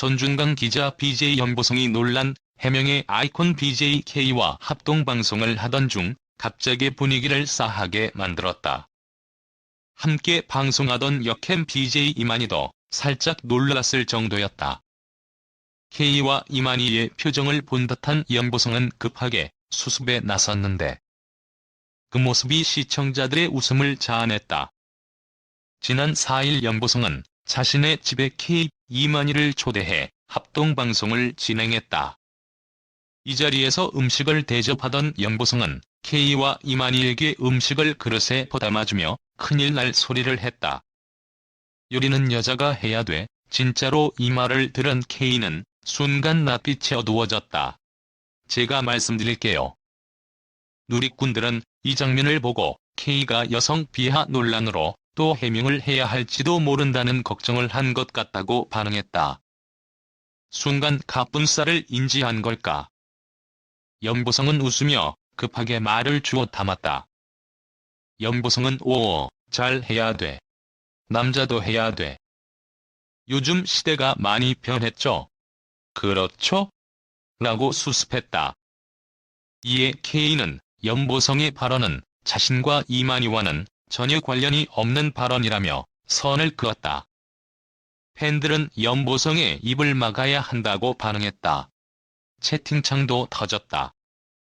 전준강 기자 BJ 연보성이 논란 해명의 아이콘 BJ K와 합동방송을 하던 중 갑자기 분위기를 싸하게 만들었다. 함께 방송하던 역캠 BJ 이만희도 살짝 놀랐을 정도였다. K와 이만희의 표정을 본 듯한 연보성은 급하게 수습에 나섰는데 그 모습이 시청자들의 웃음을 자아냈다. 지난 4일 연보성은 자신의 집에 K 이만희를 초대해 합동방송을 진행했다. 이 자리에서 음식을 대접하던 연보성은 K와 이만희에게 음식을 그릇에 퍼담아주며 큰일 날 소리를 했다. 요리는 여자가 해야 돼. 진짜로 이 말을 들은 K는 순간 낯빛이 어두워졌다. 제가 말씀드릴게요. 누리꾼들은 이 장면을 보고 K가 여성 비하 논란으로 또 해명을 해야 할지도 모른다는 걱정을 한 것 같다고 반응했다. 순간 가뿐살을 인지한 걸까? 연보성은 웃으며 급하게 말을 주워 담았다. 연보성은 오, 잘 해야 돼. 남자도 해야 돼. 요즘 시대가 많이 변했죠? 그렇죠? 라고 수습했다. 이에 K는 연보성의 발언은 자신과 이만희와는 전혀 관련이 없는 발언이라며 선을 그었다. 팬들은 연보성의 입을 막아야 한다고 반응했다. 채팅창도 터졌다.